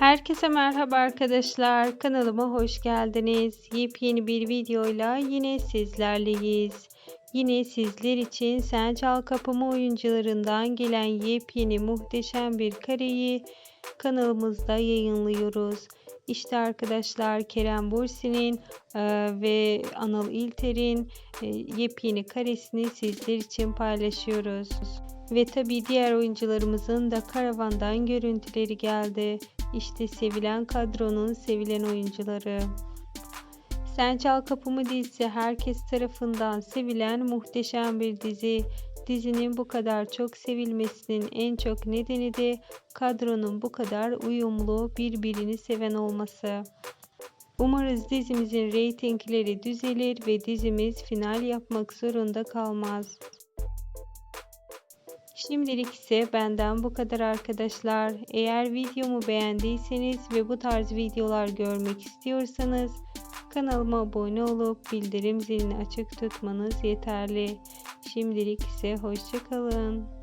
Herkese merhaba arkadaşlar. Kanalıma hoş geldiniz. Yepyeni bir videoyla yine sizlerleyiz. Yine sizler için Sen Çal Kapımı oyuncularından gelen yepyeni muhteşem bir kareyi kanalımızda yayınlıyoruz. İşte arkadaşlar Kerem Bursi'nin e, ve Anıl İlter'in e, yepyeni karesini sizler için paylaşıyoruz. Ve tabi diğer oyuncularımızın da karavandan görüntüleri geldi. İşte sevilen kadronun sevilen oyuncuları. Sen Çal Kapımı dizisi herkes tarafından sevilen muhteşem bir dizi. Dizinin bu kadar çok sevilmesinin en çok nedeni de kadronun bu kadar uyumlu, birbirini seven olması. Umarız dizimizin reytingleri düzelir ve dizimiz final yapmak zorunda kalmaz. Şimdilik ise benden bu kadar arkadaşlar. Eğer videomu beğendiyseniz ve bu tarz videolar görmek istiyorsanız kanalıma abone olup bildirim zilini açık tutmanız yeterli. Şimdilik ise hoşçakalın.